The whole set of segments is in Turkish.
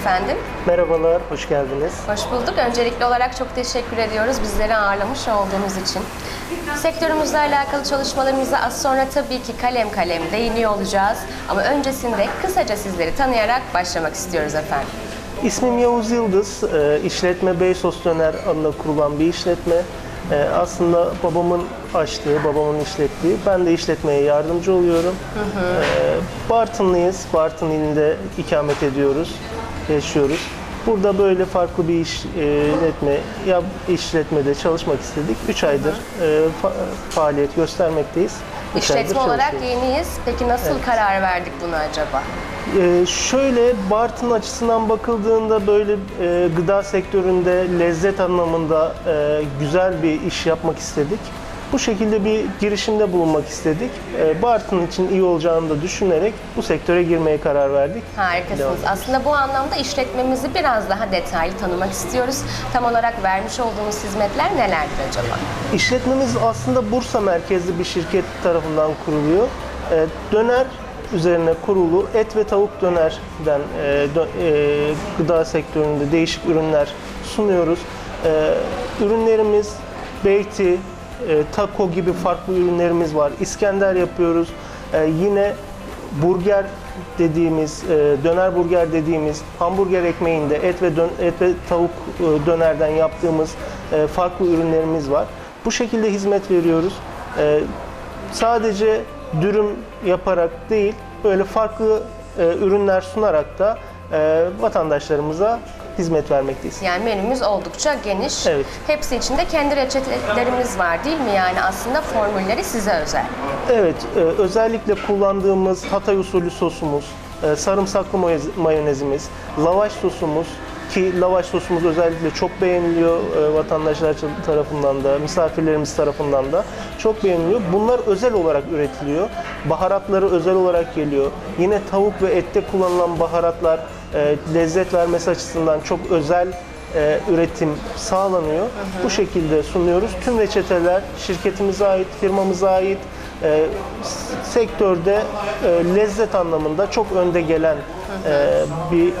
efendim. Merhabalar, hoş geldiniz. Hoş bulduk. Öncelikli olarak çok teşekkür ediyoruz bizleri ağırlamış olduğunuz için. Sektörümüzle alakalı çalışmalarımıza az sonra tabii ki kalem kalem değiniyor olacağız. Ama öncesinde kısaca sizleri tanıyarak başlamak istiyoruz efendim. İsmim Yavuz Yıldız, Ee, işletme Beysos Döner adına kurulan bir işletme. Ee, Aslında babamın açtığı, babamın işlettiği, ben de işletmeye yardımcı oluyorum. Ee, Bartınlıyız, Bartın ilinde ikamet ediyoruz, yaşıyoruz. Burada böyle farklı bir işletme, ya işletmede çalışmak istedik. 3 aydır e, fa- faaliyet göstermekteyiz. Üç İşletme olarak yeniyiz. Peki nasıl karar verdik buna acaba? Ee, şöyle Bartın açısından bakıldığında böyle e, gıda sektöründe lezzet anlamında e, güzel bir iş yapmak istedik. Bu şekilde bir girişimde bulunmak istedik. E, Bartın için iyi olacağını da düşünerek bu sektöre girmeye karar verdik. Harikasınız. Devam. Aslında bu anlamda işletmemizi biraz daha detaylı tanımak istiyoruz. Tam olarak vermiş olduğumuz hizmetler nelerdir acaba? İşletmemiz aslında Bursa merkezli bir şirket tarafından kuruluyor. E, Döner üzerine kurulu et ve tavuk dönerden e, dö- e, gıda sektöründe değişik ürünler sunuyoruz. E, ürünlerimiz beyti, e, taco gibi farklı ürünlerimiz var. İskender yapıyoruz. E, yine burger dediğimiz, e, döner burger dediğimiz hamburger ekmeğinde et ve dön- et ve tavuk e, dönerden yaptığımız farklı ürünlerimiz var. Bu şekilde hizmet veriyoruz. Sadece dürüm yaparak değil, böyle farklı ürünler sunarak da vatandaşlarımıza hizmet vermekteyiz. Yani menümüz oldukça geniş. Evet. Hepsi içinde kendi reçetelerimiz var değil mi? Yani aslında formülleri size özel. Evet, e, özellikle kullandığımız Hatay usulü sosumuz, e, sarımsaklı mayonez- mayonezimiz, lavaş sosumuz ki lavaş sosumuz özellikle çok beğeniliyor e, vatandaşlar tarafından da, misafirlerimiz tarafından da çok beğeniliyor. Bunlar özel olarak üretiliyor. Baharatları özel olarak geliyor. Yine tavuk ve ette kullanılan baharatlar e, lezzet vermesi açısından çok özel e, üretim sağlanıyor. Bu şekilde sunuyoruz. Tüm reçeteler şirketimize ait, firmamıza ait. E, sektörde e, lezzet anlamında çok önde gelen e, bir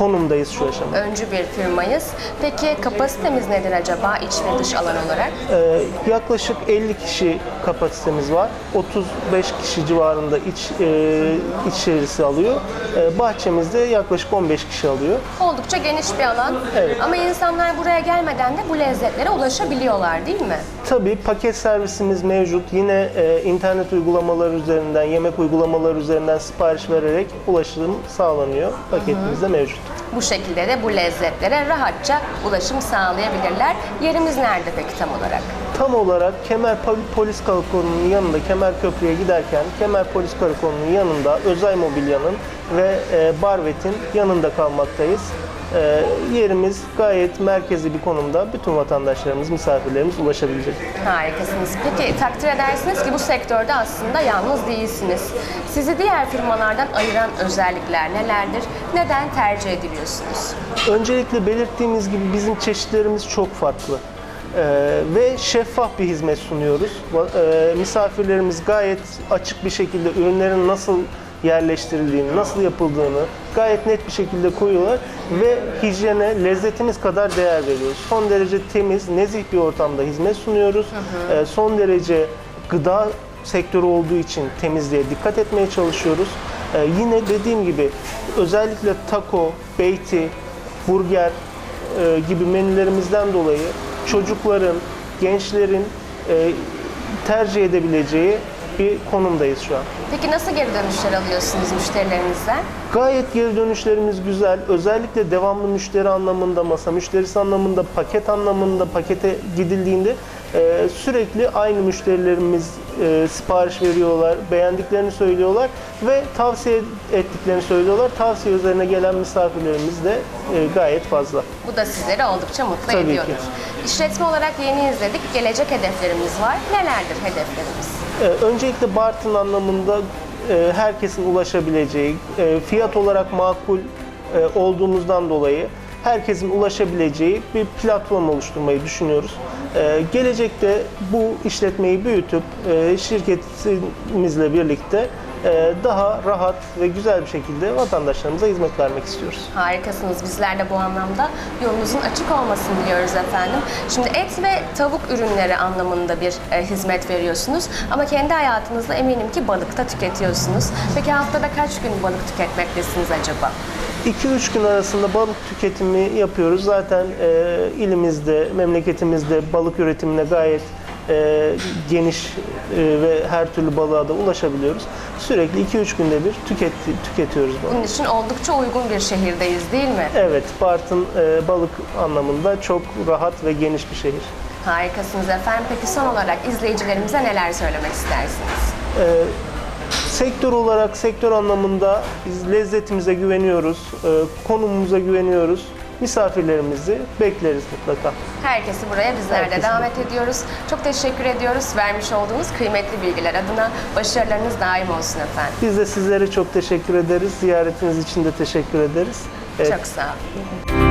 konumdayız şu aşamada. Öncü bir firmayız. Peki kapasitemiz nedir acaba iç ve dış alan olarak? E, yaklaşık 50 kişi kapasitemiz var. 35 kişi civarında iç e, içerisi alıyor. E, bahçemizde yaklaşık 15 kişi alıyor. Oldukça geniş bir alan. Evet. Ama insanlar buraya gelmeden de bu lezzetlere ulaşabiliyorlar değil mi? Tabii paket servisimiz mevcut. Yine e, internet uygulamaları üzerinden, yemek uygulamaları üzerinden sipariş vererek ulaşım sağlanıyor. Paketimiz de mevcut. Bu şekilde de bu lezzetlere rahatça ulaşım sağlayabilirler. Yerimiz nerede peki tam olarak? Tam olarak Kemer Pol- Polis Karakolu'nun yanında Kemer Köprü'ye giderken Kemer Polis Karakolu'nun yanında Özay Mobilya'nın ve e, Barvet'in yanında kalmaktayız. E, yerimiz gayet merkezi bir konumda. Bütün vatandaşlarımız, misafirlerimiz ulaşabilecek. Harikasınız. Peki takdir edersiniz ki bu sektörde aslında yalnız değilsiniz. Sizi diğer firmalardan ayıran özellikler nelerdir? Neden tercih ediliyorsunuz? Öncelikle belirttiğimiz gibi bizim çeşitlerimiz çok farklı. Ee, ve şeffaf bir hizmet sunuyoruz. Va- e, misafirlerimiz gayet açık bir şekilde ürünlerin nasıl yerleştirildiğini, nasıl yapıldığını gayet net bir şekilde koyuyorlar ve hijyene lezzetimiz kadar değer veriyoruz. Son derece temiz, nezih bir ortamda hizmet sunuyoruz. Ee, son derece gıda sektörü olduğu için temizliğe dikkat etmeye çalışıyoruz. Ee, yine dediğim gibi özellikle taco, beyti, burger e, gibi menülerimizden dolayı çocukların, gençlerin e, tercih edebileceği bir konumdayız şu an. Peki nasıl geri dönüşler alıyorsunuz müşterilerinizden? Gayet geri dönüşlerimiz güzel. Özellikle devamlı müşteri anlamında, masa müşterisi anlamında, paket anlamında, pakete gidildiğinde e, sürekli aynı müşterilerimiz e, sipariş veriyorlar, beğendiklerini söylüyorlar ve tavsiye ettiklerini söylüyorlar. Tavsiye üzerine gelen misafirlerimiz de e, gayet fazla. Bu da sizleri oldukça mutlu Tabii ediyordur. ki. İşletme olarak yeni izledik. Gelecek hedeflerimiz var. Nelerdir hedeflerimiz? Ee, Öncelikle Bartın anlamında e, herkesin ulaşabileceği, e, fiyat olarak makul e, olduğumuzdan dolayı herkesin ulaşabileceği bir platform oluşturmayı düşünüyoruz. E, Gelecekte bu işletmeyi büyütüp e, şirketimizle birlikte e, daha rahat ve güzel bir şekilde vatandaşlarımıza hizmet vermek istiyoruz. Harikasınız. Bizler de bu anlamda yolunuzun açık olmasını diliyoruz efendim. Şimdi et ve tavuk ürünleri anlamında bir e, hizmet veriyorsunuz. Ama kendi hayatınızda eminim ki balık da tüketiyorsunuz. Peki haftada kaç gün balık tüketmektesiniz acaba? 2-3 gün arasında balık tüketimi yapıyoruz. Zaten e, ilimizde, memleketimizde balık üretimine gayet e, geniş e, ve her türlü balığa da ulaşabiliyoruz. Sürekli 2-3 günde bir tüket, tüketiyoruz balık. Bunun için oldukça uygun bir şehirdeyiz değil mi? Evet, Bartın e, balık anlamında çok rahat ve geniş bir şehir. Harikasınız efendim. Peki son olarak izleyicilerimize neler söylemek istersiniz? Sektör olarak, sektör anlamında biz lezzetimize güveniyoruz, e, konumumuza güveniyoruz. Misafirlerimizi bekleriz mutlaka. Herkesi buraya bizler de Herkesi davet ediyoruz. Çok teşekkür ediyoruz vermiş olduğunuz kıymetli bilgiler adına. Başarılarınız daim olsun efendim. Biz de sizlere çok teşekkür ederiz. Ziyaretiniz için de teşekkür ederiz. Evet, Çok sağ olun.